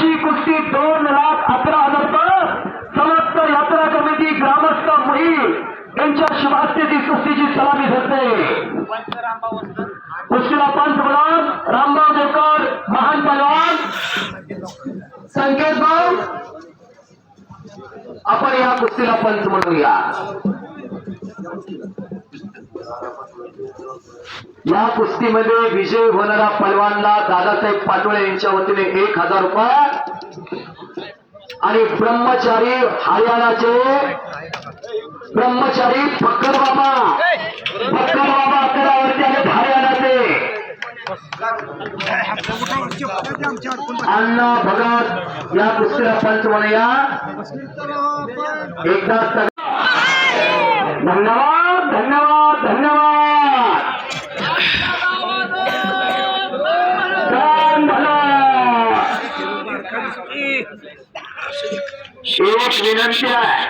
अशी कुस्ती दोन लाख अकरा हजार रुपये. समस्त यात्रा कमिटी ग्रामस्थ मुही यांच्या शुभास्ते ती कुस्तीची सलामी धरते. कुस्तीला पंतप्रधान रामभाऊ देवकर महान पलवान संकेत भाऊ आपण या कुस्तीला पंच म्हणूया. या कुस्तीमध्ये विजय होणारा पलवानला दादासाहेब पाटोळे यांच्या वतीने एक हजार रुपये आणि ब्रह्मचारी हरियाणाचे ब्रह्मचारी फक्कर बाबा फक्कर बाबा अकरावरती आणि हरियाणाचे. अण्णा भगत या कुस्तीला पंच म्हणूया. एकदा धन्यवाद. एक विनंती आहे.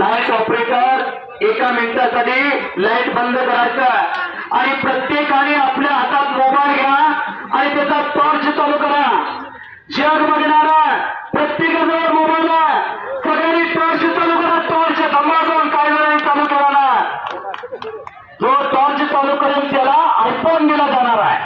लाइट ऑपरेटर एका मिनिटासाठी लाइट बंद करायचं आणि प्रत्येकाने आपल्या हातात मोबाईल घ्या आणि त्याचा टॉर्च चालू करा. जग बघणारा प्रत्येकाजवळ मोबाईल आहे. सगळ्यांनी टॉर्च चालू करा. टॉर्च धमाकून काय वेळा चालू केला ना जो टॉर्च चालू करेल त्याला आयफोन दिला जाणार आहे.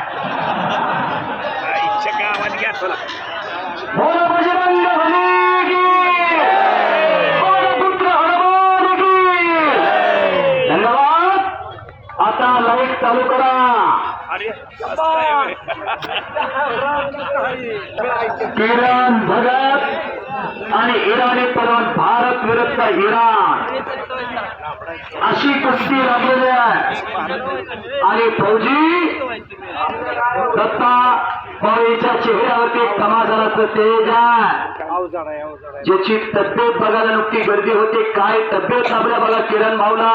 अरे किरण भगत आणि इराणी पलवान भारत विरुद्ध इराण. अशी कुस्ती लागलेली आहे. आणि फौजी दत्ता भाऊच्या चेहऱ्यावरती कमाजाराचं तेज आहे. ज्याची तब्येत बघायला नुकती गर्दी होती काय तब्येत आपल्या बघा किरण भाऊला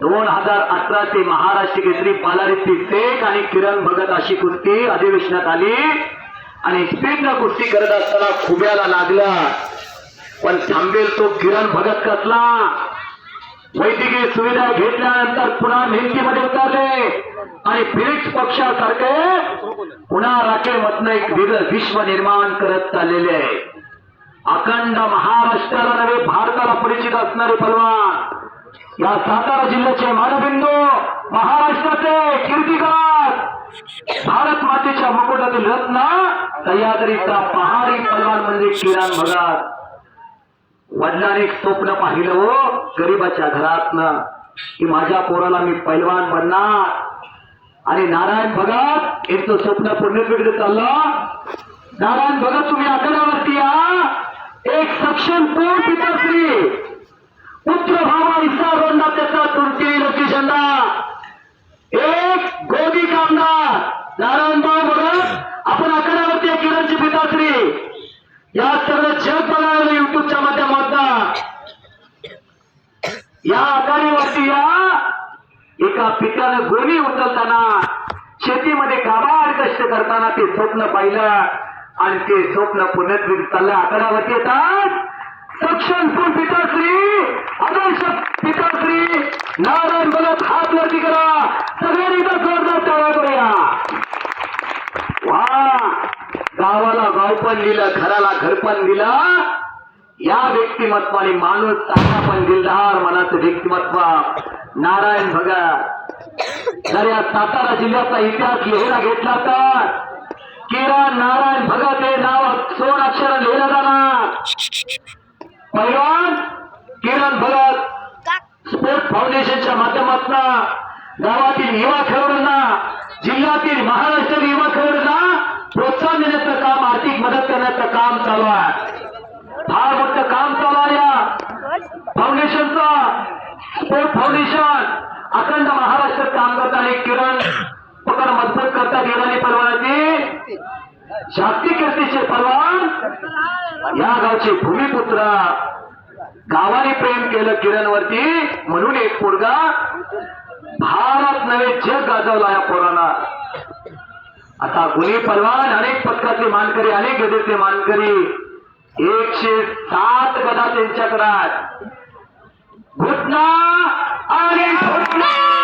दोन हजार अठरा ते महाराष्ट्र केसरी पालारी शेख आणि किरण भगत अशी कुस्ती अधिवेशनात आली. आणि स्पीडनं कुस्ती करत असताना खुब्याला लागला. पण थांबेल तो किरण भगत कसला? वैद्यकीय सुविधा घेतल्यानंतर पुन्हा भिंतीमध्ये उतरले. आणि फिनिक्स पक्षासारखे पुन्हा राखेमधनं एक विश्व निर्माण करत चाललेले. आहे अखंड महाराष्ट्राला नव्हे भारताला परिचित असणारे पलवान या सातारा जिल्ह्याचे मानबिंदू महाराष्ट्राचे कीर्तिकार भारत मातेच्या मुकुटातील रत्न सह्याद्रीचा पहाडी पलवान म्हणजे किरण भगत वडिलांनी एक स्वप्न पाहिलं हो गरीबाच्या घरातनं. की माझ्या पोराला मी पैलवान बनणार. आणि नारायण भगत यांचं स्वप्न पुण्यपीठ चाललं. नारायण भगत तुम्ही आकड्यावरती या. एक सक्षम कोण पिताश्री पुत्र भावा इसा रोंडा त्याचा तुरती लोकेशनला एक गोदी कामदार नारायणभाऊ भगत आपण अकरावरती या किरणची पिताश्री या सर्व जग बघायला युट्यूबच्या माध्यमातून. या आघाडीवरती या एका पिकानं गोणी उचलताना शेतीमध्ये काबाड कष्ट करताना ते स्वप्न पाहिलं आणि ते स्वप्न पुनर्वित चाललं. आकड्यावरती येतात. सक्षम कोण पिताश्री आदर्श पिताश्री नारायण बलत हात वरती करा. सगळ्यांनी एकदा जोरदार टाळा करूया. वा गावाला गाव पण दिलं घराला घर पण दिलं. या व्यक्तिमत्वाने माणूस चांगला पण दिलदार मनाचं व्यक्तिमत्व. नारायण भगत जर या सातारा जिल्ह्याचा इतिहास लिहायला घेतला तर किरा नारायण भगत हे नाव सोन अक्षर लिहिलं जाणार. पैलवान किरण भगत स्पोर्ट फाउंडेशनच्या माध्यमातून गावातील युवा खेळाडूंना जिल्ह्यातील महाराष्ट्रातील युवा खेळाडूंना प्रोत्साहन देण्याचं काम आर्थिक मदत करण्याचं काम चालू आहे. फार मोठं काम चालू आहे या फाउंडेशनचं. स्पोर्ट फाउंडेशन अखंड महाराष्ट्रात काम करत आणि किरण पकड मजबूत करतात इराणी परवानाची जागतिक कीर्तीचे परवान या गावचे भूमिपुत्र. गावाने प्रेम केलं किरणवरती म्हणून एक पोरगा भारत नव्हे जग गाजवला या पोराला आता गुन्हे पलवान अनेक पदकाचे मानकरी अनेक गदेचे मानकरी एकशे सात गदा त्यांच्याकडे आहेत. घुटना आणि घुटना